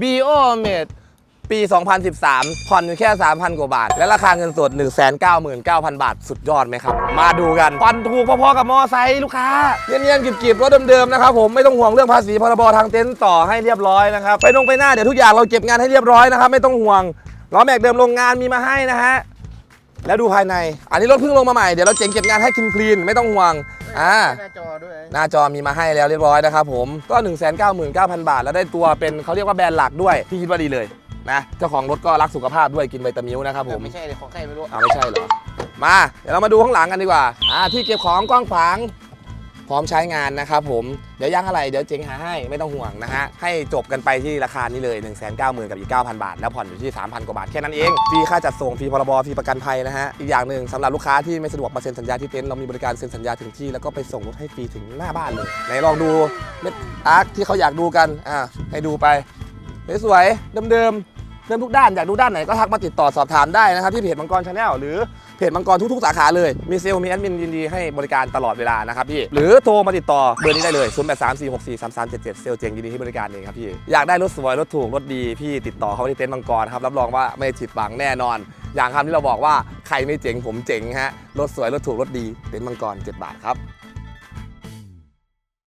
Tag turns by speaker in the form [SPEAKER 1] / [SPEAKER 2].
[SPEAKER 1] b o m e d ปี 2013 ผ่อนอยู่แค่ 3,000 กว่าบาท และราคาเงินสด 199,000 บาท สุดยอดไหมครับ มาดูกันผ่อนถูกพอๆกับมอไซค์ลูกค้าเนียนๆกริบๆรถเดิมๆนะครับผมไม่ต้องห่วงเรื่องภาษีพรบทางเต็นท์ต่อให้เรียบร้อยนะครับ ไปลงไปหน้าเดี๋ยวทุกอย่างเราเก็บงานให้เรียบร้อยนะครับ ไม่ต้องห่วงล้อแม็กเดิมโรงงานมีมาให้นะฮะ แล้วดูภายใน อันนี้รถเพิ่งลงมาใหม่ เดี๋ยวเราเจ๋งเก็บงานให้คลีนๆไม่ต้องห่วง อ่า
[SPEAKER 2] หน้าจอด้วย
[SPEAKER 1] หน้าจอมีมาให้แล้วเรียบร้อยนะครับผม ก็ 1 9 9 0 0 0 บาท แล้วได้ตัวเป็นเขาเรียกว่าแบรนด์หลักด้วยพี่คิดว่าดีเลยนะ เจ้าของรถก็รักสุขภาพด้วยกินไวตามิลนะครับผม
[SPEAKER 2] ไม่ใช่เลยของใครไม่รู้
[SPEAKER 1] เอาไม่ใช่เหรอ มา เดี๋ยวเรามาดูข้างหลังกันดีกว่า อ่า ที่เก็บของกว้างขวาง พร้อมใช้งานนะครับผมเดี๋ยวย่างอะไรเดี๋ยวเจ๊งหาให้ไม่ต้องห่วงนะฮะให้จบกันไปที่ราคานี้เลย 1 9 0 0 0 0กับอีก9,000 บาท แล้วผ่อนอยู่ที่ 3,000 กว่าบาทแค่นั้นเองฟรีค่าจัดส่งฟรีพรบฟรีประกันภัยนะฮะอีกอย่างหนึ่งสำหรับลูกค้าที่ไม่สะดวกมาเซ็นสัญญาที่เต็นท์เรามีบริการเซ็นสัญญาถึงที่แล้วก็ไปส่งรถให้ฟรีถึงหน้าบ้านเลยไหนลองดูเม็ดอาร์คที่เขาอยากดูกันอ่าให้ดูไปสวยๆเดิมๆ เดิมทุกด้านอยากดูด้านไหนก็ทักมาติดต่อสอบถามได้นะครับที่เพจมังกรชาแนลหรือเพจมังกรทุกๆ สาขาเลยมีเซลล์มีแอดมินยินดีให้บริการตลอดเวลานะครับพี่หรือโทรมาติดต่อเบอร์นี้ได้เลย 0 8 3 4 6 4 3 3 7 7 เซลล์เจงยินดีให้บริการเองครับพี่อยากได้รถสวยรถถูกรถดีพี่ติดต่อเขาที่เต็นท์มังกรครับรับรองว่าไม่ผิดหวังแน่นอน อย่างคำที่เราบอกว่าใครไม่เจ๋งผมเจ๋งฮะรถสวยรถถูกรถดีเต็นท์มังกร 7 บาทครับ